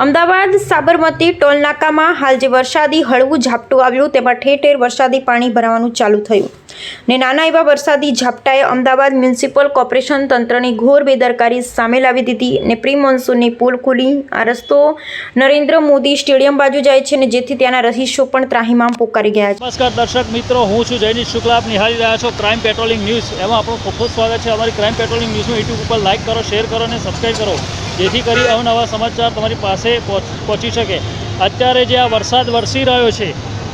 અમદાવાદ સાબરમતી ટોલનાકામાં હાલ જે વરસાદી હળવું ઝાપટું આવ્યું તેમાં ઠેર ઠેર વરસાદી પાણી ભરાવાનું ચાલુ થયું. ને નાના એવા વરસાદી ઝાપટાએ અમદાવાદ મ્યુનિસિપલ કોર્પોરેશન તંત્રની ઘોર બેદરકારી સામે લાવી દીધી ને પ્રી મોન્સૂનની પુલ ખુલી. આ રસ્તો નરેન્દ્ર મોદી સ્ટેડિયમ બાજુ જાય છે ને જેથી ત્યાંના રહીશો પણ ત્રાહીમામ પોકારી ગયા છે. નમસ્કાર દર્શક મિત્રો, હું છું જયનીશ શુક્લા. આપ નિહાળી રહ્યા છો ક્રાઇમ પેટ્રોલિંગ ન્યૂઝ એમાં આપણું ખૂબ ખૂબ સ્વાગત છે. અમારી ક્રાઇમ પેટ્રોલિંગ ન્યૂઝનું યુટ્યુબ ઉપર લાઇક કરો શેર કરો અને સબસ્ક્રાઈબ કરો. જેથી કરી અવનવા સમાચાર તમારી પાસે પહોંચી શકે. અત્યારે જે આ વરસાદ વરસી રહ્યો છે,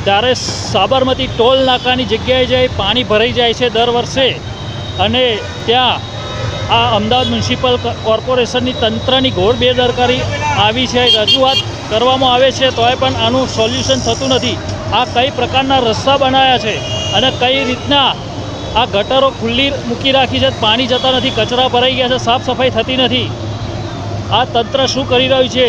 ત્યારે સાબરમતી ટોલ નાકાની જગ્યાએ જે પાણી ભરાઈ જાય છે દર વર્ષે, અને ત્યાં આ અમદાવાદ મ્યુનિસિપલ કોર્પોરેશનની તંત્રની ઘોર બેદરકારી આવી છે રજૂઆત કરવામાં આવે છે, તોય પણ આનું સોલ્યુશન થતું નથી. આ કઈ પ્રકારના રસ્તા બનાવ્યા છે અને કઈ રીતના આ ગટરો ખુલ્લી મૂકી રાખી છે, પાણી જતા નથી, કચરા ભરાઈ ગયા છે, સાફ સફાઈ થતી નથી. આ તંત્ર શું કરી રહ્યું છે?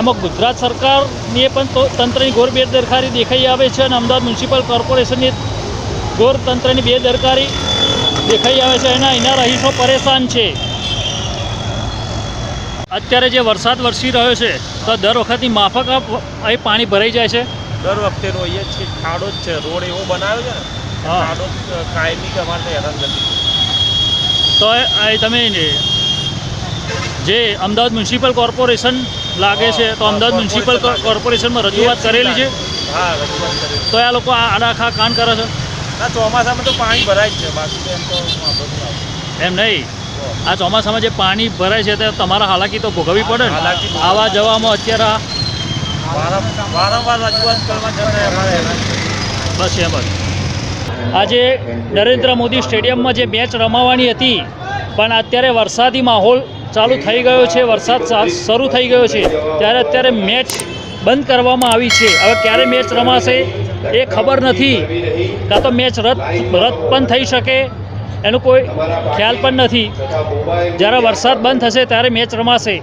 એમાં ગુજરાત સરકારની પણ તંત્રની ઘોર બેદરકારી દેખાઈ આવે છે અને અમદાવાદ મ્યુનિસિપલ કોર્પોરેશનની ઘોર તંત્રની બેદરકારી દેખાઈ આવે છે એના એના રહીશો પરેશાન છે. અત્યારે જે વરસાદ વરસી રહ્યો છે તો દર વખતની માફક અહીં પાણી ભરાઈ જાય છે? દર વખતેનો અહીંયા જ છે ખાડો જ છે રોડ એવો બનાવ્યો છે ને. ખાડો કાયમી અમારે તો હેરાન નથી તો એ તમે જે અમદાવાદ મ્યુનિસિપલ કોર્પોરેશન લાગે છે તો અમદાવાદ મ્યુનિસિપલ કોર્પોરેશનમાં રજૂઆત કરેલી છે? તો આ લોકો આ આડાખા કાન કરે છે? ના ચોમાસામાં તો પાણી ભરાય છે. બાકી એમ તો નહીં એમ નહીં? આ ચોમાસામાં જે પાણી ભરાય છે તે તમારા હાલાકી તો ભોગવવી પડે ને? આવા જવામાં અત્યારે વારંવાર રજૂઆત કરવા છતાં. બસ એમ જ. આજે નરેન્દ્ર મોદી સ્ટેડિયમમાં જે મેચ રમાવાની હતી પણ અત્યારે વરસાદી માહોલ ચાલુ થઈ ગયો છે, વરસાદ શરૂ થઈ ગયો છે. ત્યારે અત્યારે મેચ બંધ કરવામાં આવી છે. હવે ક્યારે મેચ રમાશે એ ખબર નથી. કાં તો મેચ રદ રદ પણ થઈ શકે, એનો કોઈ ખ્યાલ પણ નથી. જ્યારે વરસાદ બંધ થશે ત્યારે મેચ રમાશે.